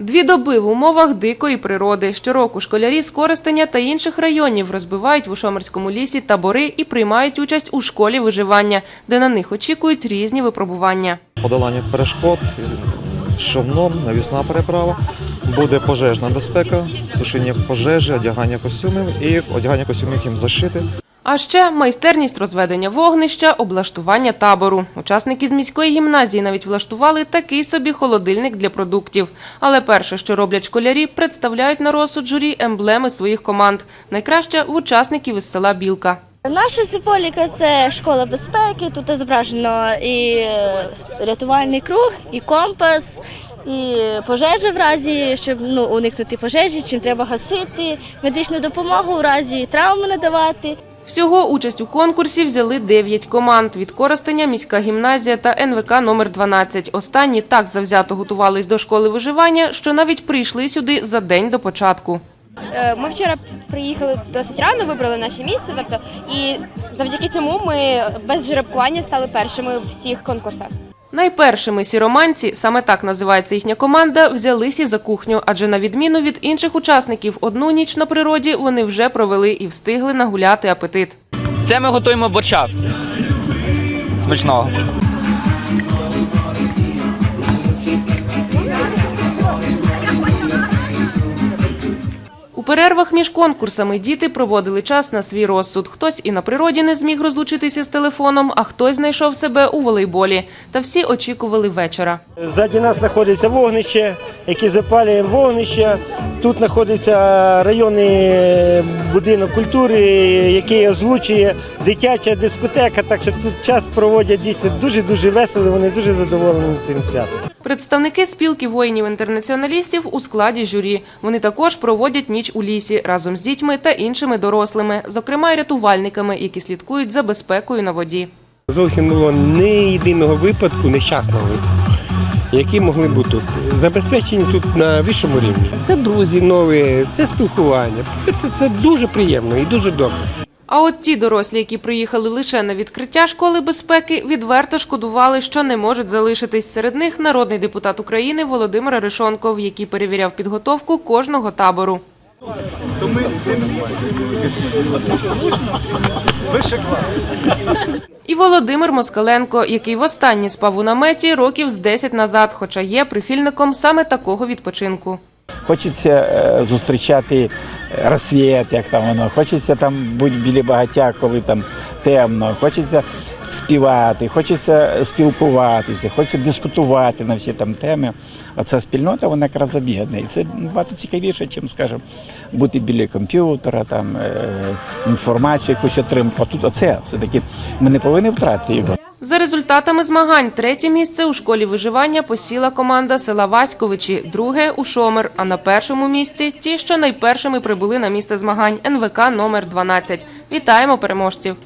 Дві доби в умовах дикої природи. Щороку школярі з Коростеня та інших районів розбивають в Ушомерському лісі табори і приймають участь у школі виживання, де на них очікують різні випробування. подолання перешкод, з човном, навісна переправа. Буде пожежна безпека, тушіння пожежі, одягання костюмів і одягання костюмів їм зашити. А ще майстерність розведення вогнища, облаштування табору. Учасники з міської гімназії навіть влаштували такий собі холодильник для продуктів. Але перше, що роблять школярі, представляють на розсуд журі емблеми своїх команд. Найкраще в учасників із села Білка. Наша символіка це школа безпеки. Тут зображено і е, рятувальний круг, і компас, і пожежа в разі, щоб ну, уникнути пожежі, чим треба гасити, медичну допомогу в разі травми надавати. Всього участь у конкурсі взяли 9 команд. Від Коростеня, міська гімназія та НВК номер 12. Останні так завзято готувались до школи виживання, що навіть прийшли сюди за день до початку. Е, Ми вчора приїхали досить рано, вибрали наше місце. Тобто, і завдяки цьому ми без жеребкування стали першими в всіх конкурсах. Найпершими сіроманці, саме так називається їхня команда, взялися за кухню, адже на відміну від інших учасників, одну ніч на природі вони вже провели і встигли нагуляти апетит. Це ми готуємо борща. Смачного. У перервах між конкурсами діти проводили час на свій розсуд. Хтось і на природі не зміг розлучитися з телефоном, а хтось знайшов себе у волейболі. Та всі очікували вечора. Ззаді нас знаходиться вогнище, яке запалює вогнище. Тут знаходиться районний будинок культури, який озвучує дитяча дискотека. Так що тут час проводять діти дуже дуже весело. Вони дуже задоволені цим святом. Представники спілки воїнів-інтернаціоналістів у складі журі. Вони також проводять ніч у лісі разом з дітьми та іншими дорослими, зокрема й рятувальниками, які слідкують за безпекою на воді. Зовсім не було ні єдиного випадку нещасного випадку, які могли бути тут. Забезпечені тут на вищому рівні. Це друзі нові, це спілкування. Це дуже приємно і дуже добре. А от ті дорослі, які приїхали лише на відкриття школи безпеки, відверто шкодували, що не можуть залишитись. Серед них народний депутат України Володимир Арешонков, який перевіряв підготовку кожного табору. І Володимир Москаленко, який востаннє спав у наметі років з 10 назад, хоча є прихильником саме такого відпочинку. Хочеться е, зустрічати розсвіт, як там воно. Хочеться там бути біля багаття, коли там темно. Хочеться співати, хочеться спілкуватися, хочеться дискутувати на всі там теми. Оця спільнота вона якраз об'єднує. І це багато цікавіше, ніж, скажімо, бути біля комп'ютера, там е, інформацію якусь отримати. А тут оце все-таки ми не повинні втратити його. За результатами змагань третє місце у школі виживання посіла команда села Васьковичі, друге у Шомер, а на першому місці ті, що найпершими прибули на місце змагань НВК номер 12. Вітаємо переможців!